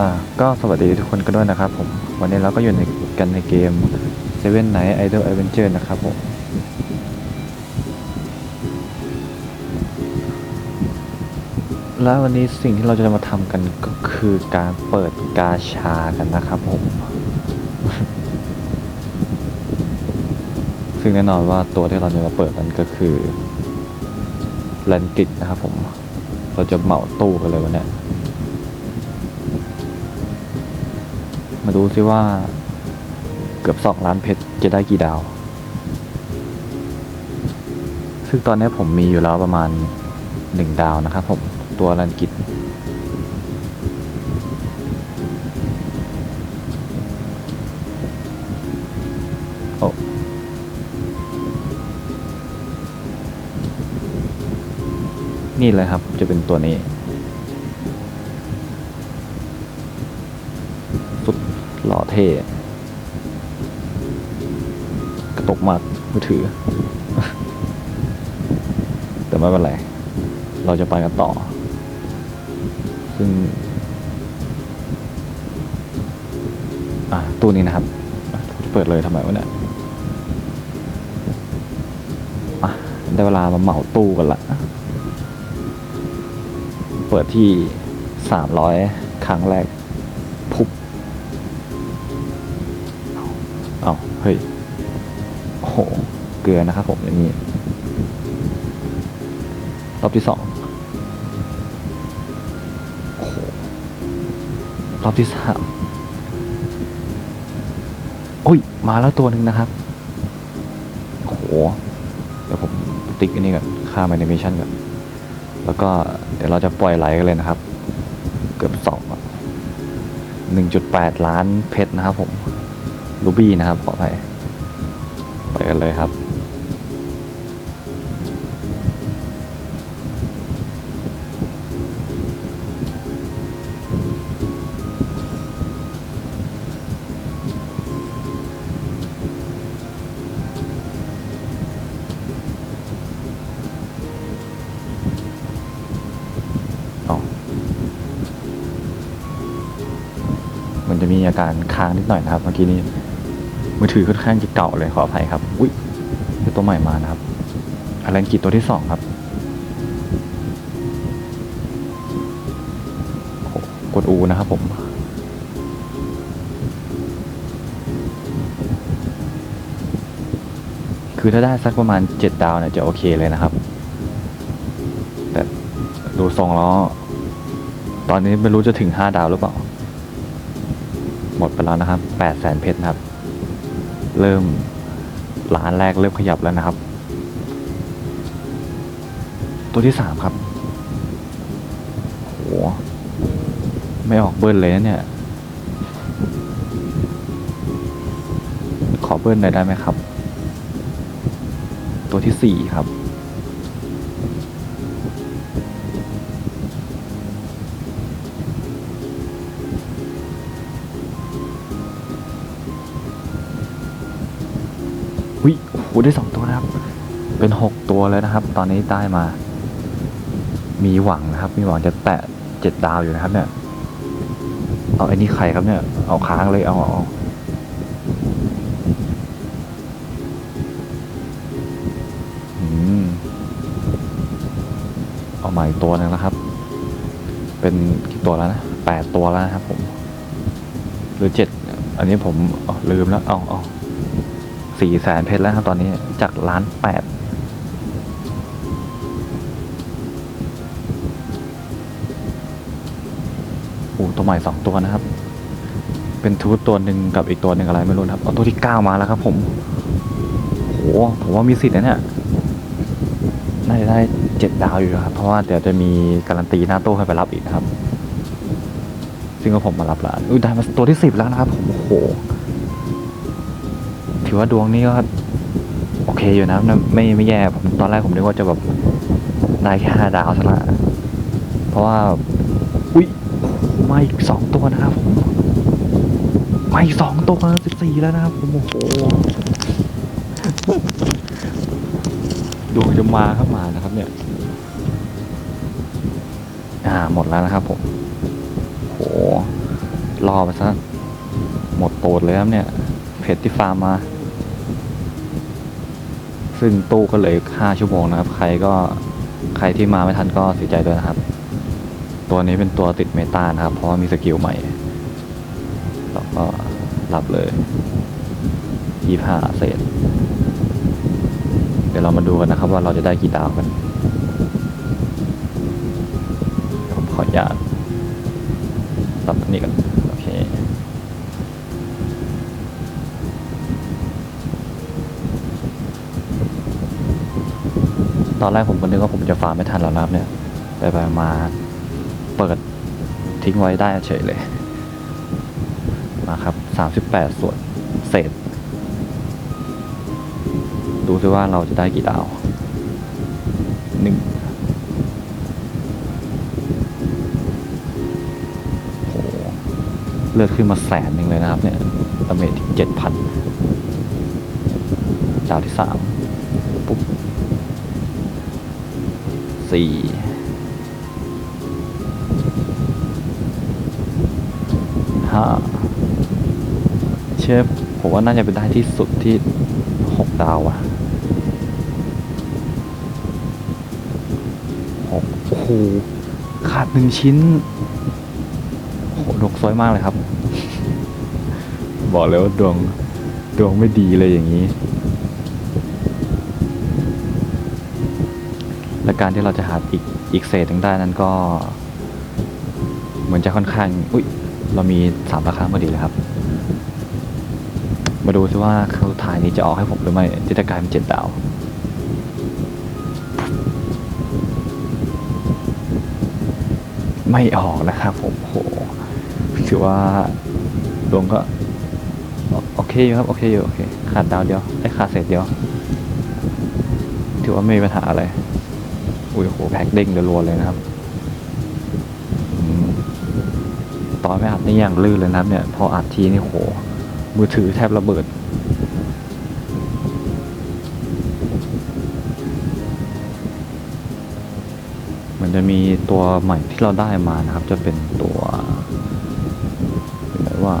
อ่าก็สวัสดีทุกคนกันด้วยนะครับผม วันนี้เราก็อยู่ในกันในเกม Seven Night Idol Adventure นะครับผมแล้ววันนี้สิ่งที่เราจะมาทำกันก็คือการเปิดกาชากันนะครับผม ซึ่งแน่นอนว่าตัวที่เราจะมาเปิดนั้นก็คือแลนกิตนะครับผม เราจะเหมาตู้กันเลยวันนี้ ดูซิว่าเกือบสองล้านเพชรจะได้กี่ดาว ซึ่งตอนนี้ผมมีอยู่แล้วประมาณหนึ่งดาวนะครับผมตัวรันกิจโอ้นี่เลยครับจะเป็นตัวนี้ ท่กระตกมากมือถือ แต่ไม่เป็นไร เราจะไปกันต่อ ซึ่ง อ่าตู้นี้นะครับจะเปิดเลยทำไมวะเนี่ยอะได้เวลามาเหมาตู้กันละเปิดที่สามร้อยครั้งแรก เอาเฮ้ยโอ้โหเกลือนะครับผมอย่างนี้รอบที่สองโอ้โหรอบที่สามโอ้ย มาแล้วตัวหนึ่งนะครับโอ้โหเดี๋ยวผมติ๊กอันนี้ก่อนค่าแอนิเมชันก่อนแล้วก็เดี๋ยวเราจะปล่อยไหลกันเลยนะครับ เกือบสองหนึ่งจุดแปดล้านเพชรนะครับผม รูบี้นะครับ ขออภัยไปกันเลยครับอ๋อมันจะมีอาการค้างนิดหน่อยนะครับ เมื่อกี้นี้ มือถือค่อนข้างจะเก่าเลยขออภัยครับ อุ้ยคือตัวใหม่มานะครับอลันกิจตัวที่สองครับโอ้โหกดอูนะครับผมคือถ้าได้สักประมาณเจ็ดดาวเนี่ยจะโอเคเลยนะครับ แต่ดูทรงแล้วตอนนี้ไม่รู้จะถึงห้าดาวหรือเปล่า หมดไปแล้วนะครับแปดแสนเพชรนะครับ เริ่มร้านแรกเริ่มขยับแล้วนะครับ ตัวที่สามครับโหไม่ออกเบิ้ลเลยนะเนี่ย ขอเบิ้ลหน่อยได้ไหมครับ ตัวที่สี่ครับ วิโอ้โหได้สองตัวนะครับ เป็นหกตัวแล้วนะครับ ตอนนี้ได้มา มีหวังนะครับ มีหวังจะแตะเจ็ดดาวอยู่นะครับ เนี่ย เอาไอ้นี่ใครครับเนี่ย เอาค้างเลยเอาเอาเอาอืมเอาใหม่ตัวนึงแล้วครับ เป็นกี่ตัวแล้วนะแปดตัวแล้วนะครับผม หรือเจ็ด อันนี้ผมลืมแล้ว เอาเอา สี่แสนเพชรแล้วครับตอนนี้จากล้านแปดโอ้ตัวใหม่สองตัวนะครับ เป็นทูตตัวหนึ่งกับอีกตัวหนึ่งอะไรไม่รู้นะครับเอาตัวที่เก้ามาแล้วครับผมโอ้ผมว่ามีสิทธิ์นะเนี่ยน่าจะได้เจ็ดดาวอยู่ครับ เพราะว่าเดี๋ยวจะมีการันตีหน้าตู้ให้ไปรับอีกนะครับ ซึ่งก็ผมมารับแล้วอุ้ยได้มาตัวที่สิบแล้วนะครับผมโอ้โห ถือว่าดวงนี้ก็โอเคอยู่นะไม่ไม่แย่ผมตอนแรกผมนึกว่าจะแบบได้แค่ห้าดาวซะละเพราะว่า อุ้ยมาอีกสองตัวนะครับผมมาอีกสองตัวสิบสี่แล้วนะครับผมโอ้โหดวงจะมาครับมานะครับ เนี่ย อ่าหมดแล้วนะครับผมโหรอไปซะหมดโตดเลยครับเนี่ยเพจที่ฟาร์มมา ซึ่งตู้ก็เหลืออีกห้าชั่วโมงนะครับ ใครก็ใครที่มาไม่ทันก็เสียใจด้วยนะครับ ตัวนี้เป็นตัวติดเมตานะครับ เพราะว่ามีสกิลใหม่แล้วก็รับเลยยี่ห้าเศษ เดี๋ยวเรามาดูกันนะครับว่าเราจะได้กี่ดาวกันผมขออนุญาตตัดนี้กัน ตอนแรกผมก็นึกว่าผมจะฟาร์มไม่ทันแล้วนะครับเนี่ยไปไปมาเปิดทิ้งไว้ได้เฉยเลย มาครับสามสิบแปดส่วนเศษ ดูซิว่าเราจะได้กี่ดาวหนึ่งโหเลือดขึ้นมาแสนหนึ่งเลยนะครับเนี่ยดาเมจถึงเจ็ดพันดาวที่สามปุ๊บ สี่ห้าเชฟผมว่าน่าจะเป็นได้ที่สุดที่หกดาวอะหกโอ้โหขาดหนึ่งชิ้นโหดวงสวยมากเลยครับ บอกเลยว่าดวงดวงไม่ดีเลยอย่างนี้ การที่เราจะหาอีกอีกเศษหนึ่งได้นั้นก็ เหมือนจะค่อนข้าง อุ้ยเรามีสามราคาพอดีเลยครับ มาดูซิว่าครั้งสุดท้ายนี้จะออกให้ผมหรือไม่ที่จะกลายเป็นเจ็ดดาวไม่ออกนะครับผมโหถือว่าดวงก็โอโอเคอยู่ครับโอเคอยู่โอเคขาดดาวเดียวได้ขาดเศษเดียว ถือว่าไม่มีปัญหาอะไร อุ้ยโหแพ็กเด้งเรัวเลยนะครับตอนไม่อัดนี่อย่างลื่นเลยนะครับเนี่ย พออัดทีนี่โห มือถือแทบระเบิด มันจะมีตัวใหม่ที่เราได้มานะครับ จะเป็นตัวเป็นแบบว่า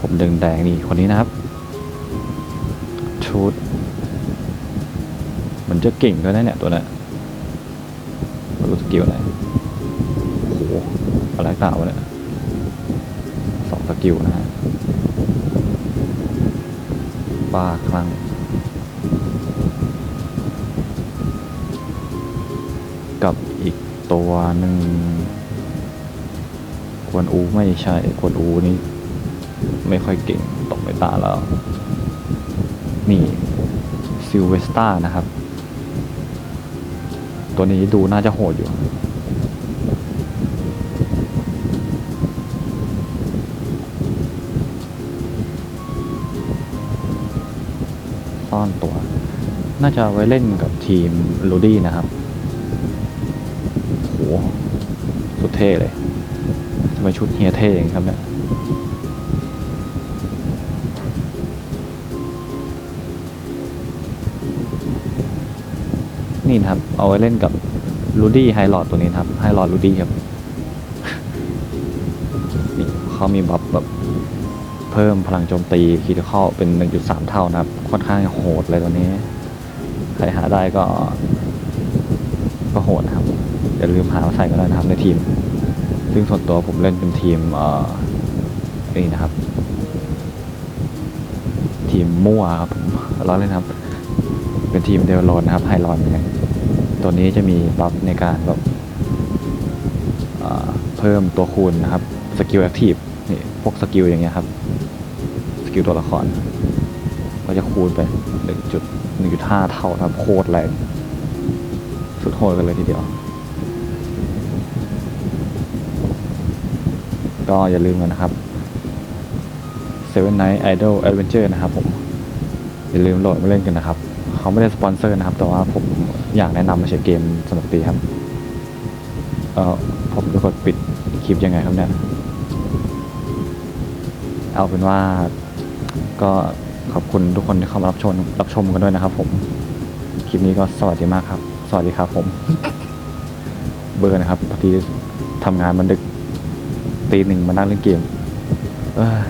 ผมแดงๆนี่คนนี้นะครับ ชุด มันจะเก่งก็ได้เนี่ยตัวเนี้ย รู้สกิลอะไรโอ้โหอะไรต่าวเนี่ยสองสกิลนะฮะบ้าคลั่งกับอีกตัวหนึ่งกวนอูไม่ใช่กวนอูนี่ไม่ค่อยเก่งตกไปตาแล้ว นี่ซิลเวสตานะครับ ตัวนี้ดูน่าจะโหดอยู่ ซ่อนตัว น่าจะไว้เล่นกับทีมลูดี้นะครับโหสุดเท่เลยทำไมชุดเฮียเท่อย่างนี้ครับเนี่ย นี่นะครับ เอาไว้เล่นกับลูดี้ไฮลอดตัวนี้นครับไฮลอดลูดี้ครับนี่เขามีบัฟแบบเพิ่มพลังโจมตีคีย์เข้าเป็น 1.3 เท่านะครับ ค่อนข้างโหดเลยตัวนี้ ใครหาได้ก็ ก็โหดนะครับอย่าลืมหามาใส่กันด้วยนะครับในทีม ซึ่งส่วนตัวผมเล่นเป็นทีมเอ่อนี่นะครับ ทีมมั่วครับผมล้อเล่นครับ เป็นทีมเดลโลนนะครับไฮรอนเนกันตัวนี้จะมีบัฟในการแบบเอ่อเพิ่มตัวคูณนะครับสกิลแอคทีฟนี่พวกสกิลอย่างเงี้ยครับสกิลตัวละคร ก็จะคูณไป 1.1.5 เท่านะครับโคตรแรงสุดโหดกันเลยทีเดียว ก็อย่าลืมกันนะครับ Seven Night Idol Adventure นะครับผม อย่าลืมโหลดมาเล่นกันนะครับ เขาไม่ได้สปอนเซอร์นะครับ แต่ว่าผมอยากแนะนำมาใช้เกมสนุกดีครับ เออผมจะกดปิดคลิปยังไงครับเนี่ย เอาเป็นว่าก็ขอบคุณทุกคนที่เข้ามารับชมรับชมกันด้วยนะครับ ผม คลิปนี้ก็สวัสดีมากครับ สวัสดีครับผม เบอร์นะครับพอดีทำงานมันดึกตีหนึ่งมานั่งเล่นเกม เออ